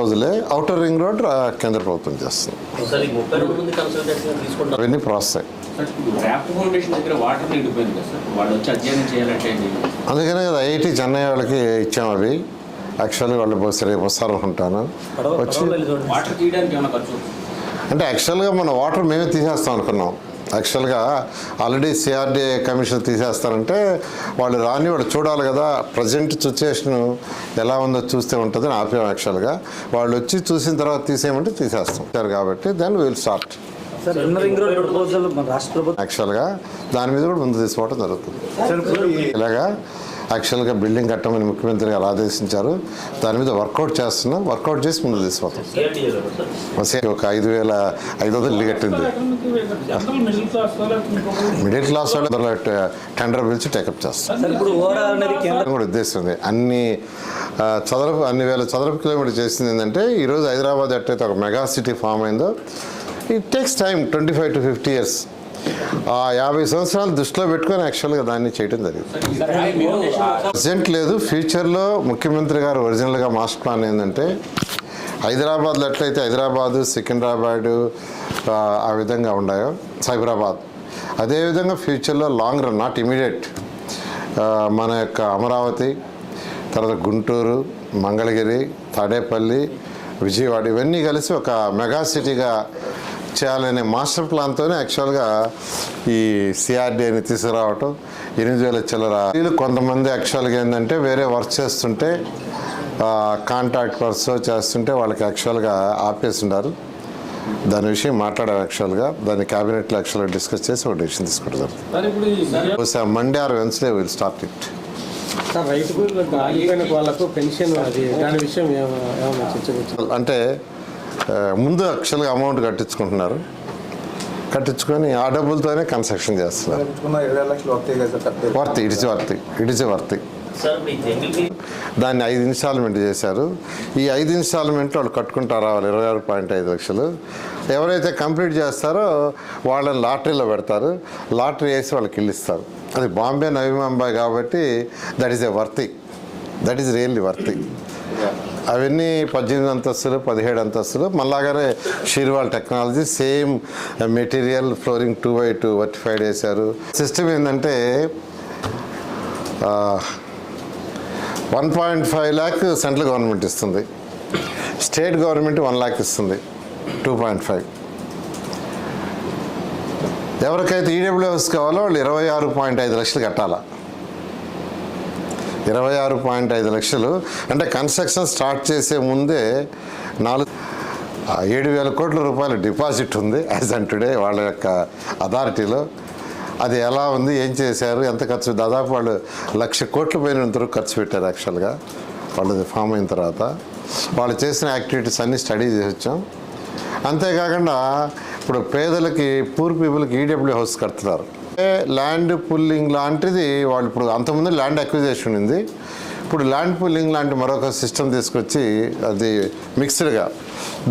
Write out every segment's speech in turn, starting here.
రోజులే outer ring road కేంద్ర ప్రభుత్వం చేస్తుంది. అవన్నీ ప్రాసెస్? అందుకనే కదా ఐఐటి చెన్నై వాళ్ళకి ఇచ్చాం అవి. యాక్చువల్లీ వాళ్ళు రేపు వస్తారు అనుకుంటాను వచ్చి? అంటే యాక్చువల్గా మన వాటర్ మేమే తీసేస్తాం అనుకున్నాం. యాక్చువల్గా ఆల్రెడీ సిఆర్డీఏ కమిషన్ తీసేస్తారంటే వాళ్ళు రాని వాళ్ళు చూడాలి కదా. ప్రజెంట్ సిచ్యుయేషన్ ఎలా ఉందో చూస్తే ఉంటుందని ఆపాం యాక్చువల్గా. వాళ్ళు వచ్చి చూసిన తర్వాత తీసేయమంటే తీసేస్తాం. సరే కాబట్టి దెన్ విల్ స్టార్ట్ యాక్చువల్గా దాని మీద కూడా ముందు తీసుకోవడం జరుగుతుంది. ఇలాగా యాక్చువల్గా బిల్డింగ్ కట్టమని ముఖ్యమంత్రి గారు ఆదేశించారు. దాని మీద వర్కౌట్ చేస్తున్నాం వర్కౌట్ చేసి ముందు మసీ ఒక ఐదు వేల ఐదు వందలు ఇల్లు కట్టింది. మిడిల్ క్లాస్ వాళ్ళు టెండర్ పిలిచి టేకప్ చేస్తాం సార్ ఇప్పుడు ఓఆర్ఆర్ అనేది కేంద్ర కూడా ఉద్దేశం ఉంది. అన్ని చదరపు అన్ని వేల చదరపు కిలోమీటర్ చేసింది ఏంటంటే ఈరోజు హైదరాబాద్ ఎట్టయితే ఒక మెగా సిటీ ఫామ్ అయిందో it takes time twenty five to fifty years ఆ యాభై సంవత్సరాలు దృష్టిలో పెట్టుకొని యాక్చువల్గా దాన్ని చేయడం జరిగింది. ప్రజెంట్ లేదు. ఫ్యూచర్లో ముఖ్యమంత్రి గారు ఒరిజినల్గా మాస్టర్ ప్లాన్ ఏంటంటే హైదరాబాద్లో ఎట్లయితే హైదరాబాదు సికింద్రాబాదు ఆ, ఆ విధంగా ఉన్నాయో సైబరాబాద్. అదేవిధంగా ఫ్యూచర్లో లాంగ్ రన్ నాట్ ఇమీడియట్ మన యొక్క అమరావతి తర్వాత గుంటూరు మంగళగిరి తాడేపల్లి విజయవాడ ఇవన్నీ కలిసి ఒక మెగా సిటీగా చేయాలనే మాస్టర్ ప్లాన్తోనే యాక్చువల్గా ఈ సిఆర్డీని తీసుకురావటం ఎనిమిది వేల చిల్లర కొంతమంది యాక్చువల్గా ఏంటంటే వేరే వర్క్ చేస్తుంటే కాంట్రాక్ట్ వర్క్స్ చేస్తుంటే వాళ్ళకి యాక్చువల్గా ఆపేసిండారు. దాని విషయం మాట్లాడారు యాక్చువల్గా. దాన్ని క్యాబినెట్లో యాక్చువల్గా డిస్కస్ చేసి ఒక డెసిషన్ బహుశా Monday or Wednesday will start it. అంటే ముందు యాక్చువల్గా అమౌంట్ కట్టించుకుంటున్నారు. కట్టించుకొని ఆ డబ్బులతోనే కన్స్ట్రక్షన్ చేస్తున్నారు. వర్తి ఇడిచి వర్తి ఇడిచి వర్తి. దాన్ని ఐదు ఇన్స్టాల్మెంట్ చేశారు. ఈ ఐదు ఇన్స్టాల్మెంట్లు వాళ్ళు కట్టుకుంటా రావాలి ఇరవై ఆరు పాయింట్ ఐదు లక్షలు. ఎవరైతే కంప్లీట్ చేస్తారో వాళ్ళని లాటరీలో పెడతారు. లాటరీ వేసి వాళ్ళకి ఇల్లు ఇస్తారు. అది బాంబే నవీ ముంబై కాబట్టి that is a worthy that is really worthy అవన్నీ పద్దెనిమిది అంతస్తులు పదిహేడు అంతస్తులు. మళ్ళాగానే shear wall technology same material flooring two by two vitrified వేశారు సిస్టమ్ ఏంటంటే one point five lakh central government ఇస్తుంది. స్టేట్ గవర్నమెంట్ వన్ ల్యాక్ ఇస్తుంది. టూ పాయింట్ ఫైవ్ ఎవరికైతే ఈడబ్ల్యూఎస్ కావాలో వాళ్ళు ఇరవై ఆరు పాయింట్ ఐదు లక్షలు కట్టాలా? ఇరవై ఆరు పాయింట్ ఐదు లక్షలు. అంటే కన్స్ట్రక్షన్ స్టార్ట్ చేసే ముందే నాలుగు ఏడు వేల కోట్ల రూపాయల డిపాజిట్ ఉంది యాజ్ అండ్ టుడే వాళ్ళ యొక్క అథారిటీలో. అది ఎలా ఉంది ఏం చేశారు ఎంత ఖర్చు దాదాపు వాళ్ళు లక్ష కోట్ల పైన ఖర్చు పెట్టారు యాక్చువల్గా. వాళ్ళది ఫామ్ అయిన తర్వాత. వాళ్ళు చేసిన యాక్టివిటీస్ అన్నీ స్టడీ చేసి వచ్చాం. అంతేకాకుండా ఇప్పుడు పేదలకి పూర్ పీపుల్కి ఈడబ్ల్యూ హౌస్ కడుతున్నారు. ల్యాండ్ పుల్లింగ్ లాంటిది వాళ్ళు ఇప్పుడు అంతకుముందు ల్యాండ్ అక్విజేషన్ ఉంది. ఇప్పుడు ల్యాండ్ పుల్లింగ్ లాంటి మరొక సిస్టమ్ తీసుకొచ్చి అది మిక్స్డ్గా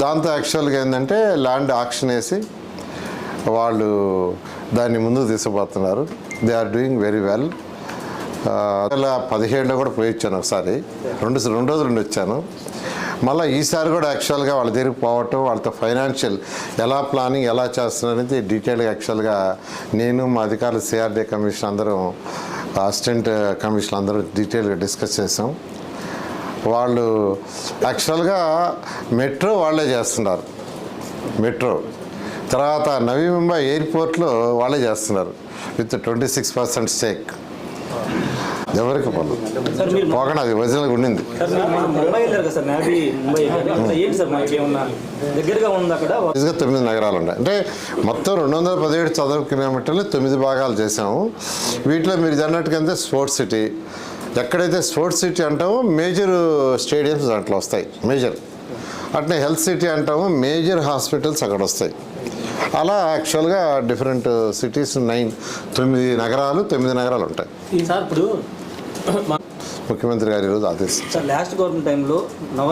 దాంతో యాక్చువల్గా ఏంటంటే ల్యాండ్ ఆక్షన్ వేసి వాళ్ళు దాన్ని ముందుకు తీసుకుపోతున్నారు. They are doing very well పదిహేడులో కూడా పోయి వచ్చాను ఒకసారి. రెండు రెండు రోజులు వచ్చాను. మళ్ళీ ఈసారి కూడా యాక్చువల్గా వాళ్ళ దగ్గరికి పోవటం వాళ్ళతో ఫైనాన్షియల్ ఎలా ప్లానింగ్ ఎలా చేస్తున్నారు అనేది డీటెయిల్గా యాక్చువల్గా నేను మా అధికారులు సిఆర్డీ కమిషన్ అందరం అసిస్టెంట్ కమిషన్ అందరూ డీటెయిల్గా డిస్కస్ చేసాం. వాళ్ళు యాక్చువల్గా మెట్రో వాళ్ళే చేస్తున్నారు. మెట్రో తర్వాత నవీ ముంబై ఎయిర్పోర్ట్లో వాళ్ళే చేస్తున్నారు. With twenty six percent stake ఎవరికి పనులు పోకుండా అది ఉండింది. దగ్గరగా తొమ్మిది నగరాలు ఉన్నాయి. అంటే మొత్తం రెండు వందల పదిహేడు చదరపు కిలోమీటర్లు తొమ్మిది భాగాలు చేసాము వీటిలో మీరు అన్నట్టుగా స్పోర్ట్స్ సిటీ. ఎక్కడైతే స్పోర్ట్స్ సిటీ అంటామో మేజర్ స్టేడియంస్ దాంట్లో వస్తాయి. మేజర్. అట్నే హెల్త్ సిటీ అంటామో మేజర్ హాస్పిటల్స్ అక్కడ వస్తాయి. అలా యాక్చువల్గా డిఫరెంట్ సిటీస్ నైన్ తొమ్మిది నగరాలు తొమ్మిది నగరాలు ఉంటాయి. సార్ ఇప్పుడు ముఖ్యమంత్రి గారు ఈరోజు ఆదేశించారు. లాస్ట్ గవర్నమెంట్ టైంలో నవన